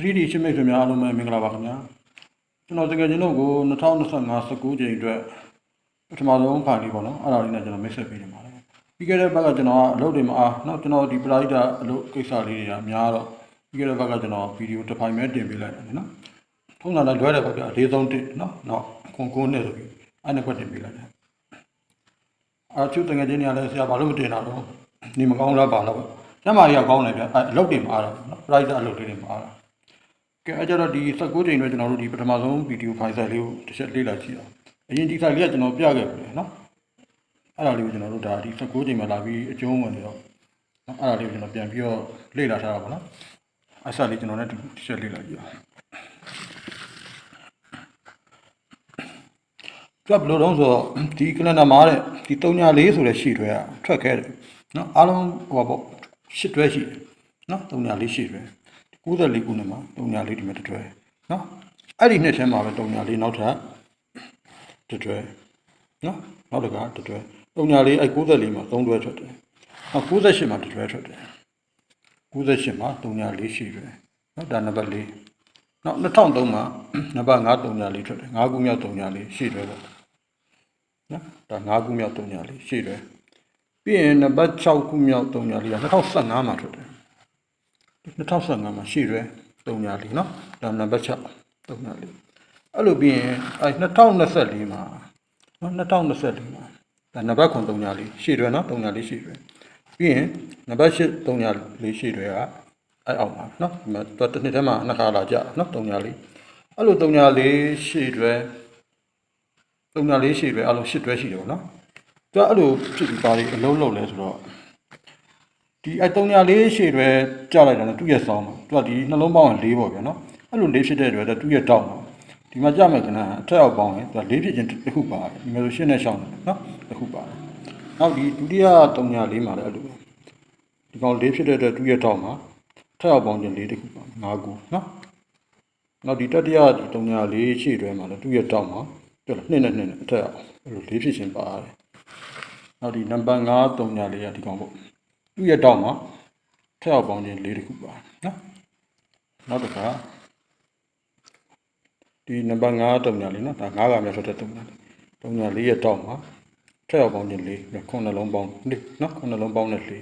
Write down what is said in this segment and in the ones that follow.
3D ရှင်းမိတ်ခင်ဗျာအားလုံးပဲမင်္ဂလာပါခင်ဗျာကျွန်တော်တကယ်ချင်းတို့ကို2025 19ချိန်အတွက်ပထမဆုံးဖိုင်လေးပေါ့နော်အဲ့ဒါလေးနဲ့ကျွန်တော်မိတ်ဆက်ပေးနေပါတယ်ပြီးခဲ့တဲ့ဘက်ကကျွန်တော်ကအလုပ်တွေမအားနောက်ကျွန်တော်ဒီပရိုက်တာအလုပ်ကိစ္စလေးတွေကအများတော့ပြီးခဲ့တဲ့ဘက်ကကျွန်တော်ဗီဒီယိုတစ်ဖိုင်ပဲတင်ပေးလိုက်တယ်နော်ထုံးလာလိုက်လွဲတယ်ပေါ့ဗျာအသေးဆုံးတစ်နော်နောက်ကွန်ကွန်းနဲ့ဆိုပြီးအဲ့နှစ်ခွက်တင်ပေးလိုက်တယ်အာကျူတကယ်ချင်းညာလဲဆရာဘာလို့မတင်တာတော့နေမကောင်းလားပါလားပေါ့ကျမကြီးကကောင်းတယ်ဗျအလုပ်တွေမအားတော့ပရိုက်တာအလုပ်တွေတွေမအားတော့ ကဲအဲကြတော့ဒီ19ချိန်တော့ကျွန်တော်တို့ဒီပထမဆုံးဗီဒီယိုဖိုင်ဆိုင်လေးကိုတစ်ချက်လေ့လာကြည့်အောင်အရင်ဒီဆိုင်လေးကကျွန်တော်ပြခဲ့ပြီနော်အဲ့ဒါလေးကိုကျွန်တော်တို့ဒါဒီ19ချိန်မှာလာပြီးအကျုံးဝင်နေတော့နော်အဲ့ဒါလေးကိုကျွန်တော်ပြန်ပြီးတော့လေ့လာထားတာပါနော်အဲ့ဆက်လေးကျွန်တော်လည်းတစ်ချက်လေ့လာကြည့်အောင်သူကဘယ်လိုတော့ဆိုတော့ဒီကလန်ဒါမှာတဲ့ဒီ304ဆိုတဲ့ရှီတွဲကထွက်ခဲ့တယ်နော်အားလုံးဟိုပါပေါ့ရှစ်တွဲရှိတယ်နော်304ရှီတွဲ 94ခုနှစ်မှာ304ဒီမှာတစ်တွဲနော်အဲ့ဒီနှစ်ထဲမှာပဲ304နောက်ထပ်တစ်တွဲနော်နောက်တစ်ခါတစ်တွဲ304အဲ့94မှာ3တွဲထွက်တယ်နောက်98မှာတစ်တွဲထွက်တယ်98မှာ304ရှိတယ်နော်ဒါနံပါတ်4နောက်2003မှာနံပါတ်5 304ထွက်တယ်5ခုမြောက်304ရှိတယ်ပေါ့နော်ဒါ5ခုမြောက်304ရှိတယ်ပြီးရင်နံပါတ်6ခုမြောက်304က2015မှာထွက်တယ် 2015မှာရှိတယ်304နော်ဒါနံပါတ်6 304အဲ့လိုပြီးရင်အဲ2024မှာနော်2024မှာဒါနံပါတ်304ရှိတယ်နော်304ရှိတယ်ပြီးရင်နံပါတ်8 304ရှိတယ်ကအဲ့အောင်ပါနော်ဒီမှာတော့တစ်နှစ်ထဲမှာနှစ်ခါလာကြနော်304အဲ့လို304ရှိတယ်304ရှိတယ်အဲ့လို8တွဲရှိတယ်ပေါ့နော်သူကအဲ့လိုဖြစ်ပြီးပါလေအလုံးလုံးလဲဆိုတော့ ဒီအဲ304ရှေ့တွေကြာလိုက်တာနဲ့သူ့ရဲ့ဆောင်းမှာသူကဒီနှလုံးပေါင်းရင်4ပေါ့ဗျာနော်အဲ့လို4ဖြစ်တဲ့အတွက်သူ့ရဲ့တောက်မှာဒီမှာကြာမယ်ကနအထက်အောက်ပေါင်းရင်သူက4ဖြစ်ခြင်းတစ်ခုပါတယ်ဒီမျိုးလိုရှင်းနဲ့ရှောင်းတယ်နော်တစ်ခုပါတယ်နောက်ဒီဒုတိယ304မှာလည်းအဲ့လိုပဲဒီကောင်4ဖြစ်တဲ့အတွက်သူ့ရဲ့တောက်မှာထက်အောက်ပေါင်းခြင်း4တစ်ခုပါ5ခုနော်နောက်ဒီတတိယဒီ304ရှေ့တွေမှာလည်းသူ့ရဲ့တောက်မှာပြောလားနှစ်နဲ့နှစ်နဲ့အထက်အောက်အဲ့လို4ဖြစ်ခြင်းပါတယ်နောက်ဒီနံပါတ်5 304ကဒီကောင်ပေါ့ သူ့ရဲ့တောက်မှာထက်အောက်ပေါင်းခြင်း၄တခုပါနော်နောက်တစ်ခါဒီနံပါတ်5တုံညာလေးနော်ဒါ9ကမြောက်ထွက်တဲ့တုံညာလေးတုံညာလေးရဲ့တောက်မှာထက်အောက်ပေါင်းခြင်း၄ခုနှလုံးပေါင်း၄နော်ခုနှလုံးပေါင်းနဲ့၄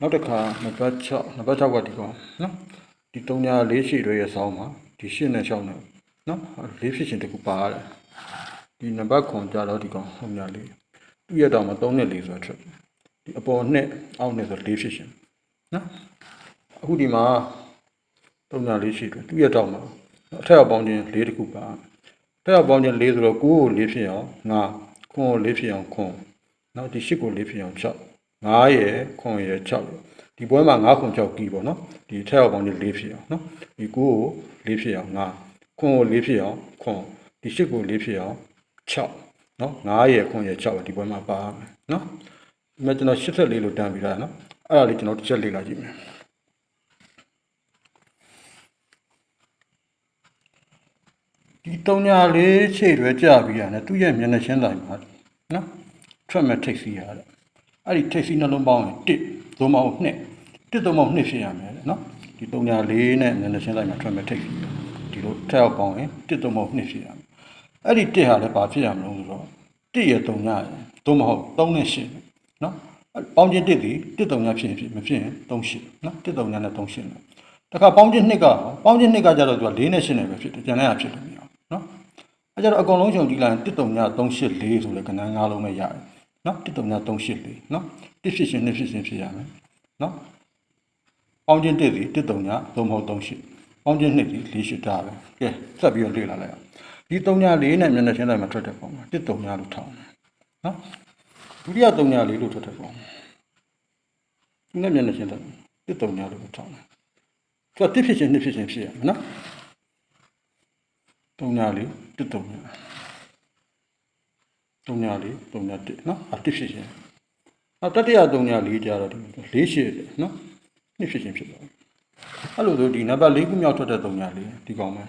နောက်တစ်ခါနံပါတ်6နံပါတ်6ကဒီကောင်နော်ဒီတုံညာလေးရှိတွေရဲ့ဆောင်းမှာဒီရှင်းနဲ့ရှောင်းနဲ့နော်လေးဖြစ်ရှင်တခုပါရတယ်ဒီနံပါတ်9ကြတော့ဒီကောင်တုံညာလေးသူ့ရဲ့တောက်မှာ3နဲ့4ဆိုတော့ထွက်တယ် ဒီအပေါ်နှစ်အောက်နှစ်ဆို၄ဖြစ်ရှင်နော်အခုဒီမှာပုံညာလေးရှိတယ်သူ့ရဲ့တောက်မှာအထက်အပေါင်းချင်း၄တခုပါအထက်အပေါင်းချင်း၄ဆိုတော့9ကို၄ဖြစ်အောင်9ခွန်းကို၄ဖြစ်အောင်ခွန်းနောက်ဒီ10ကို၄ဖြစ်အောင်6 9ရယ်ခွန်းရယ်6ဒီပွဲမှာ9ခွန်း6ကီးပေါ့နော်ဒီအထက်အပေါင်းချင်း၄ဖြစ်အောင်နော်ဒီ9ကို၄ဖြစ်အောင်9ခွန်းကို၄ဖြစ်အောင်ခွန်းဒီ10ကို၄ဖြစ်အောင်6နော်9ရယ်ခွန်းရယ်6ဒီပွဲမှာပါမယ်နော် ဒီမှာကျွန်တော်84လို့တန်းပြီးတာနော်အဲ့ဒါလေးကျွန်တော်တစ်ချက်လေ့လာကြည့်မယ်ဒီတုံညာလေးခြေရွယ်ကြပြီးရတယ်သူ့ရဲ့မျက်နှာချင်းတိုင်းမှာနော်ထွက်မဲ့ထိတ်စီရတဲ့အဲ့ဒီထိတ်စီနှလုံးပေါင်းရင်1သို့မဟုတ်2 1သို့မဟုတ်2ဖြစ်ရမယ်တဲ့နော်ဒီတုံညာလေးနဲ့မျက်နှာချင်းတိုင်းမှာထွက်မဲ့ထိတ်စီဒီလိုထက်အောက်ပေါင်းရင်1သို့မဟုတ်2ဖြစ်ရမယ်အဲ့ဒီ1ဟာလည်းဘာဖြစ်ရမလို့ဆိုတော့1ရဲ့တုံညာရယ်သို့မဟုတ်3နဲ့8 နော်ပေါင်းချင်းတစ်ဒီတစ်တုံညာဖြစ်ရင်ဖြစ်မဖြစ်ရင်38နော်တစ်တုံညာနဲ့38နော်တခါပေါင်းချင်းနှစ်ကပေါင်းချင်းနှစ်ကကြတော့သူက4နဲ့8နဲ့ပဲဖြစ်တယ်ကျန်တဲ့ဟာဖြစ်တယ်မြောက်နော်အဲကြတော့အကုန်လုံးခြုံကြည့်လိုက်ရင်တစ်တုံညာ384ဆိုလဲကဏ္ဍ၅လုံးပဲရတယ်နော်တစ်တုံညာ384နော်တစ်ဖြစ်ရှင်နှစ်ဖြစ်ရှင်ဖြစ်ရမယ်နော်ပေါင်းချင်းတစ်ဒီတစ်တုံညာသို့မဟုတ်38ပေါင်းချင်းနှစ်ဒီ48ဒါပဲကဲဆက်ပြီးတော့လေ့လာလိုက်အောင်ဒီတုံညာ၄နဲ့မျက်နှာချင်းတိုင်းမှာထွက်တဲ့ပုံမှာတစ်တုံညာလို့ထောင်းတယ်နော် ဒုတိယတုံညာလေးလို့ထွက်တယ်ပေါ့ဒီနဲ့မျက်နှာချင်းတယ်တစ်တုံညာလို့ထောင်းတယ်သူကတစ်ဖြစ်ချင်းနှစ်ဖြစ်ချင်းဖြစ်ရမယ်နော်တုံညာလေးတစ်တုံညာတုံညာလေးတုံညာတစ်နော်အတစ်ဖြစ်ချင်းနောက်တတိယတုံညာလေးကြတော့ဒီလေးရှိတယ်နော်နှစ်ဖြစ်ချင်းဖြစ်သွားအဲ့လိုဆိုဒီနံပါတ်၄ခုမြောက်ထွက်တဲ့တုံညာလေးဒီကောင်ပဲ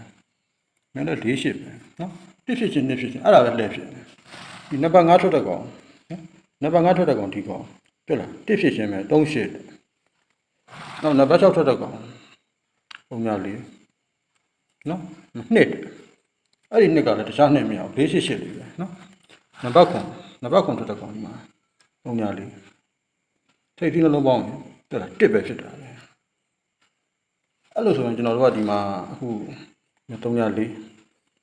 မျက်နှာလေးရှိပဲနော်တစ်ဖြစ်ချင်းနှစ်ဖြစ်ချင်းအဲ့ဒါပဲလက်ဖြစ်တယ်ဒီနံပါတ်၅ထွက်တဲ့ကောင်နံ ပါတ်5ထွက်တဲ့ကောင်ဒီကောင်တွေ့လားတစ်ဖြစ်ချင်းပဲ38နောက်နံပါတ်6ထွက်တဲ့ကောင်ပုံညာလေးနော်နှစ်အဲ့ဒီနှစ်ကလည်းတခြားနှစ်မရဘူး၄၈၈လေးပဲနော်နံပါတ်9နံပါတ်9ထွက်တဲ့ကောင်ဒီမှာ3ညာလေးထိပ်သီးနှလုံးပေါင်းရင်တက်လာ1ပဲဖြစ်တာလေအဲ့လိုဆိုရင်ကျွန်တော်တို့ကဒီမှာအခု3ညာလေး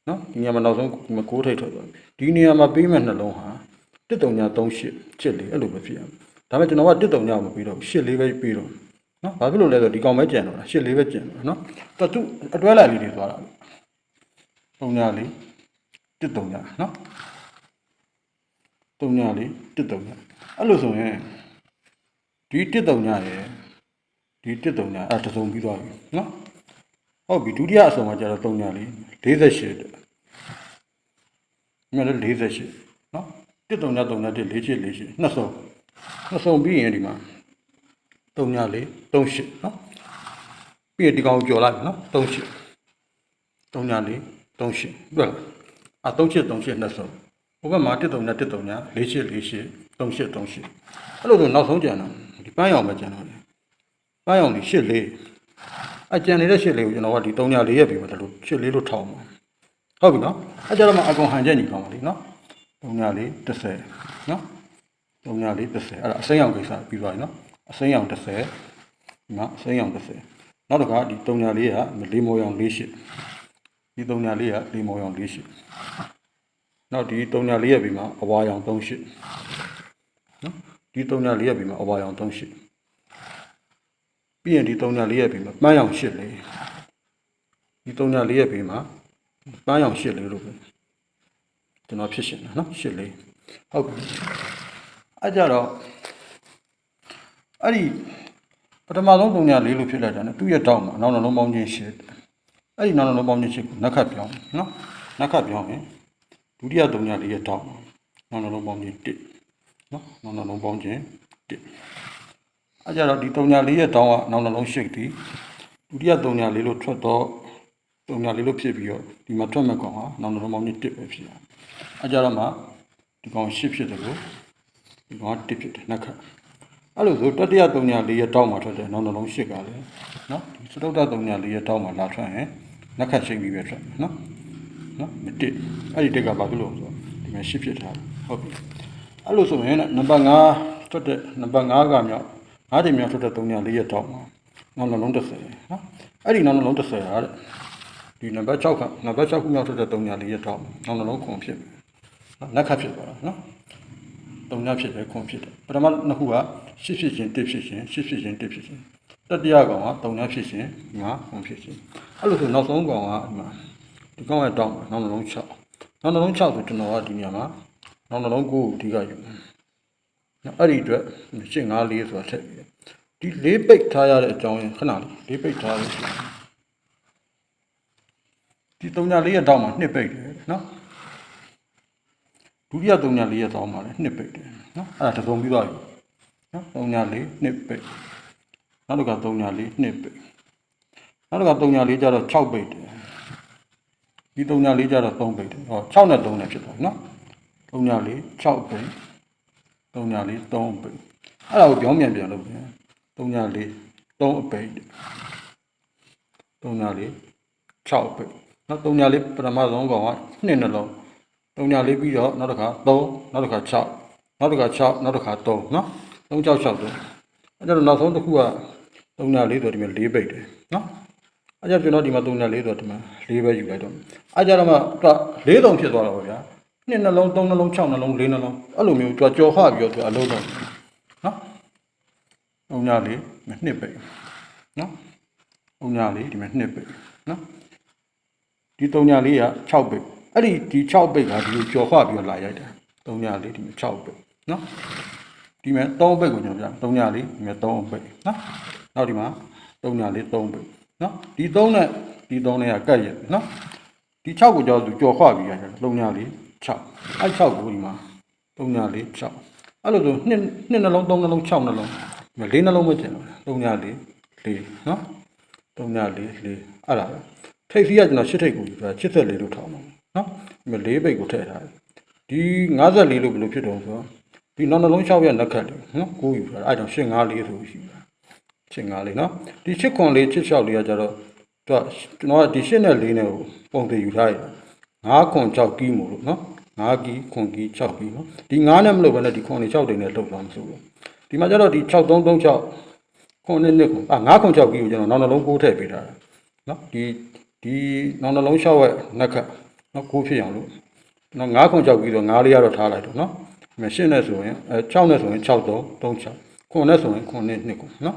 နော်ဒီနေရာမှာနောက်ဆုံးဒီမှာ6ထိပ်ထွက်သွားပြီဒီနေရာမှာပေးမဲ့နှလုံးဟာ 1 3ညာ38ချစ်လေအဲ့လိုပဲဖြစ်ရမယ်ဒါပေမဲ့ကျွန်တော်က1 3ညာမပေးတော့ဘူး8လေးပဲပေးတော့နော်ဘာဖြစ်လို့လဲဆိုတော့ဒီကောင်ပဲကြံတော့တာ8လေးပဲကြံတော့နော်တော်သူအတွဲလိုက်လေးတွေသွားတာ3ညာလေး1 3ညာနော်3ညာလေး1 3ညာအဲ့လိုဆိုရင်ဒီ1 3ညာရယ်ဒီ1 3ညာအဲ့ဒါတစ်စုံပြီးသွားပြီနော်ဟုတ်ပြီဒုတိယအစုံမှာကျတော့3ညာလေး48တဲ့မြတ်လည်း48နော် 1 3ညာ3ညာ1 48 48နှစ်စုံနှစ်စုံပြီးရင်ဒီမှာ3ညာလေး38နော်ပြီးရင်ဒီကောင်ကိုကြော်လိုက်ပြီနော်38 3ညာလေး38တွေ့လားအာ38 38နှစ်စုံဟိုဘက်မှာ1 3ညာ1 3ညာ48 48 38 38အဲ့လိုဆိုနောက်ဆုံးကျန်တာဒီပန်းရောင်ပဲကျန်တော့တယ်ပန်းရောင်ဒီ8လေးအကျန်နေတဲ့8လေးကိုကျွန်တော်ကဒီ3ညာလေးရက်ပြီးမှဒါလို့8လေးလို့ထောင်းမှာဟုတ်ပြီနော်အဲ့ကြတော့မှအကောင်ဟန်ချက်ညီကောင်းပါလိမ့်နော် 3ညာလေး30နော်3ညာလေး30အဲ့ဒါအစိမ်းရောင်ကိစ္စပြီးသွားပြီနော်အစိမ်းရောင်30ဒီမှာအစိမ်းရောင်30နောက်တစ်ခါဒီ3ညာလေးကလေးမောရောင်48ဒီ3ညာလေးကလေးမောရောင်48နောက်ဒီ3ညာလေးရပြီးမှအဝါရောင်38နော်ဒီ3ညာလေးရပြီးမှအဝါရောင်38ပြီးရင်ဒီ3ညာလေးရပြီးမှပန်းရောင်8လေးဒီ3ညာလေးရပြီးမှပန်းရောင်8လေးလို့ပဲ ကျွန်တော်ဖြစ်ရှင်တာနော်8လေးဟုတ်ပြီအဲ့ကြတော့အဲ့ဒီပထမဆုံး3ညာလေးလို့ဖြစ်လိုက်တာ ਨੇ သူ့ရဲ့တောက်မှာနောက်နှလုံးပေါင်းခြင်း8အဲ့ဒီနောက်နှလုံးပေါင်းခြင်း8ကိုနက်ခတ်ပြောင်းနော်နက်ခတ်ပြောင်းရင်ဒုတိယ3ညာလေးရဲ့တောက်မှာနောက်နှလုံးပေါင်းခြင်း1နော်နောက်နှလုံးပေါင်းခြင်း1အဲ့ကြတော့ဒီ3ညာလေးရဲ့တောင်းကနောက်နှလုံးရှိတ်ဒီဒုတိယ3ညာလေးလို့ထွက်တော့3ညာလေးလို့ဖြစ်ပြီးတော့ဒီမှာထွက်မဲ့ကောင်ဟာနောက်နှလုံးပေါင်းခြင်း1ပဲဖြစ်ရ အဲ့ကြတော့မှဒီကောင်8ဖြစ်တယ်လို့ဒီကောင်က1ဖြစ်တယ်နက်ခတ်အဲ့လိုဆိုတတိယ3ညာလေးရဲ့တောင်းမှာထွက်တယ်နောက်နှလုံး8ကလည်းနော်ဒီစတုတ္တ3ညာလေးရဲ့တောင်းမှာလာထွက်ရင်နက်ခတ်ရှိတ်ပြီးပဲထွက်မယ်နော်နော်မတစ်အဲ့ဒီတက်ကဘာဖြစ်လို့လဲဆိုတော့ဒီမှာရှစ်ဖြစ်ထားတယ်ဟုတ်ပြီအဲ့လိုဆိုရင်နံပါတ်5ထွက်တဲ့နံပါတ်5ကမြောက်5တင်မြောက်ထွက်တဲ့3ည4ရက်တောက်မှာနောက်နှလုံး30နော်အဲ့ဒီနောက်နှလုံး30ဟာတဲ့ဒီနံပါတ်6ကနံပါတ်6ခုမြောက်ထွက်တဲ့3ည4ရက်တောက်နောက်နှလုံးခွန်ဖြစ်မ ယ်နော်နက်ခတ်ဖြစ်သွားတာနော်3ညဖြစ်တယ်ခွန်ဖြစ်တယ်ပထမနှစ်ခုကရှစ်ဖြစ်ခြင်း1ဖြစ်ခြင်းရှစ်ဖြစ်ခြင်း1ဖြစ်ခြင်းတတိယကောင်က3ညဖြစ်ခြင်း5ခွန်ဖြစ်ခြင်းအဲ့လိုဆိုနောက်ဆုံးကောင်ကဒီမှာဒီကောင်းရဲ့တောင်းမှာနောက်နှလုံး6နောက်နှလုံး6ဆိုကျွန်တော်ကဒီနေရာမှာနောက်နှလုံး9ကိုအဓိကယူနော်အဲ့ဒီအတွက်ရှင်း5လေးဆိုတာထည့်ပြီးဒီလေးပိတ်ထားရတဲ့အကြောင်းရင်းခဏလေးလေးပိတ်ထားလို့ရှိရင်ဒီ3ညာလေးရဲ့တောင်းမှာနှစ်ပိတ်တယ်နော် ဒုတိယ3ညာလေးရဲ့တောင်းမှာလည်းနှစ်ပိတ်တယ်နော်အဲ့ဒါတစ်စုံပြီးသွားပြီနော်3ညာလေးနှစ်ပိတ်နောက်တစ်ခါ3ညာလေးနှစ်ပိတ်နောက်တစ်ခါ3ညာလေးကျတော့6ပိတ်တယ်ဒီ3ညာလေးကြတော့3ပိတ်တယ်ဟော6နဲ့3နဲ့ဖြစ်သွားပြီနော်3ညာလေး6ပိတ်3ညာလေး3ပိတ်အဲ့ဒါကိုပြောင်းပြန်ပြန်လုပ်ပြန်3ညာလေး3အပိတ်3ညာလေး6ပိတ်နော်3ညာလေးပထမဆုံးကောင်က2နှလုံး 3ညာလေးပြီးတော့နောက်တစ်ခါ3နောက်တစ်ခါ6နောက်တစ်ခါ6နောက်တစ်ခါ3နော်3 6 6 3အဲ့တော့နောက်ဆုံးတစ်ခုက3ညာလေးဆိုဒီမှာ4ပိတ်တယ်နော်အဲ့ကြကျွန်တော်ဒီမှာ3နဲ့4ဆိုတော့ဒီမှာ4ပဲယူလိုက်တော့အဲ့ကြတော့မှသူက4တုံဖြစ်သွားတော့ဗျာနှစ်နှလုံး3နှလုံး6နှလုံး4နှလုံးအဲ့လိုမျိုးသူကကြော်ခပြီးတော့သူအလုံးတော့နော်3ညလေးနှစ်ပိတ်နော်3ညလေးဒီမှာနှစ်ပိတ်နော်ဒီ3ညလေးက6ပိတ် အဲ့ဒီဒီ6ပိတ်ကဒီလိုကြော်ခပြီးတော့လာရိုက်တာ3ညလေးဒီမှာ6ပိတ်နော်ဒီမှာ3ပိတ်ကိုကျွန်တော်ပြ3ညလေးဒီမှာ3ပိတ်နော်နောက်ဒီမှာ3ညလေး3ပိတ်နော်ဒီ3နဲ့ဒီ3နဲ့ကကတ်ရနော်ဒီ6ကိုကြောက်သူကြော်ခွပြီးရတယ်3ညလေး6အဲ့6ကိုဒီမှာ3ညလေး6အဲ့လိုဆိုနှစ်နှစ်နှလုံး3နှလုံး6နှလုံးဒီမှာ4နှလုံးပဲကျန်တော့3ညလေး4နော်3ညလေး4အဲ့ဒါပဲထိပ်စီးကကျွန်တော်8ထိပ်ကိုယူတာ84လို့ထောင်းပါ နော်ဒီမှာ4ပိတ်ကိုထည့်ထားတယ်ဒီ54လို့ဘယ်လိုဖြစ်တော့ဆိုတော့ဒီနောက်နှလုံး6ရက်လက်ခတ်တယ်နော်ကိုယူတာအဲ့ဒါ85လေးဆိုရှိတာချစ်ငါလေးနော်ဒီချစ်ခွန်လေးချစ်လျှောက်လေးကကြတော့သူကကျွန်တော်ကဒီရှစ်နဲ့လေးနဲ့ကိုပုံသေးယူထားတယ်9ခွန်6ကီးမို့လို့နော်9ကီးခွန်ကီး6ကီးနော်ဒီ9နဲ့မလို့ပဲနဲ့ဒီခွန်နေ6တိန်နဲ့လောက်သွားမှာဆိုလို့ဒီမှာကျတော့ဒီ6336ခွန်နဲ့နှစ်ခွန်အာ9ခွန်6ကီးကိုကျွန်တော်နောက်နှလုံး6ထည့်ပေးထားတယ်နော်ဒီဒီနောက်နှလုံး6ရဲ့နှက်ခတ် နော်6ဖြစ်အောင်လို့နော်9ခွန်6ကီးတော့9လေးကတော့ထားလိုက်တော့နော်ဒီမှာရှစ်နဲ့ဆိုရင်အဲ6နဲ့ဆိုရင်6 3 3 6ခွန်နဲ့ဆိုရင်ခွန်နဲ့နှစ်ခွန်နော်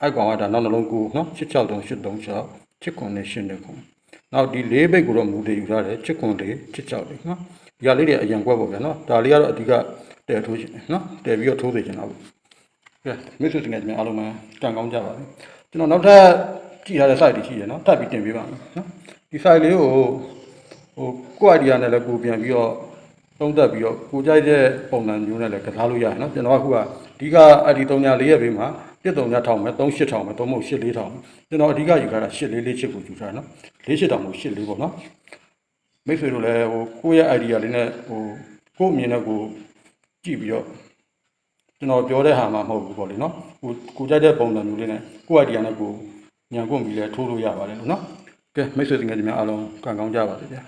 အဲ့ကောင်ကဒါနောက်နှလုံးကူနော်663 836ချစ်ခွန်နဲ့ရှင်းတဲ့ခွန်နောက်ဒီလေးဘိတ်ကိုတော့မူတည်ယူထားတယ်ချစ်ခွန်လေးချစ်ချောက်လေးနော်ဒီဟာလေးတွေအရင်ကွက်ပေါ့ဗျာနော်ဒါလေးကတော့အဓိကတဲထိုးရှင်နော်တဲပြီးတော့ထိုးစေချင်တာပေါ့ကဲမိတ်ဆွေတကယ်ချင်းအားလုံးပဲတန်ကောင်းကြပါပြီကျွန်တော်နောက်ထပ်ကြည့်ထားတဲ့ site တွေရှိတယ်နော်တက်ပြီးတင်ပေးပါမယ်နော်ဒီ site လေးကို ဟိုကိုယ့် idea နဲ့လည်းကိုပြန်ပြီးတော့သုံးသက်ပြီးတော့ကိုကြိုက်တဲ့ပုံစံမျိုးနဲ့လည်းကစားလို့ရတယ်နော်ကျွန်တော်ကခုကအဓိကအဲ့ဒီ304ရဲ့ဘေးမှာ130ထောင်မယ်38ထောင်မယ်3မဟုတ်84ထောင်ကျွန်တော်အဓိကယူထားတာ844ချစ်ကိုယူထားတာနော်48ထောင်မို့84ပေါ့နော်မိတ်ဆွေတို့လည်းဟိုကိုယ့်ရဲ့ idea လေးနဲ့ဟိုကိုယ့်အမြင်နဲ့ကိုကြည့်ပြီးတော့ကျွန်တော်ပြောတဲ့ဟာမှမဟုတ်ဘူးပေါ့လေနော်ကိုကိုကြိုက်တဲ့ပုံစံမျိုးလေးနဲ့ကိုယ့် idea နဲ့ကိုညံကွန့်ပြီးလဲထိုးလို့ရပါတယ်လို့နော်ကဲမိတ်ဆွေတင်ငယ်ချင်းများအားလုံးကံကောင်းကြပါစေဗျာ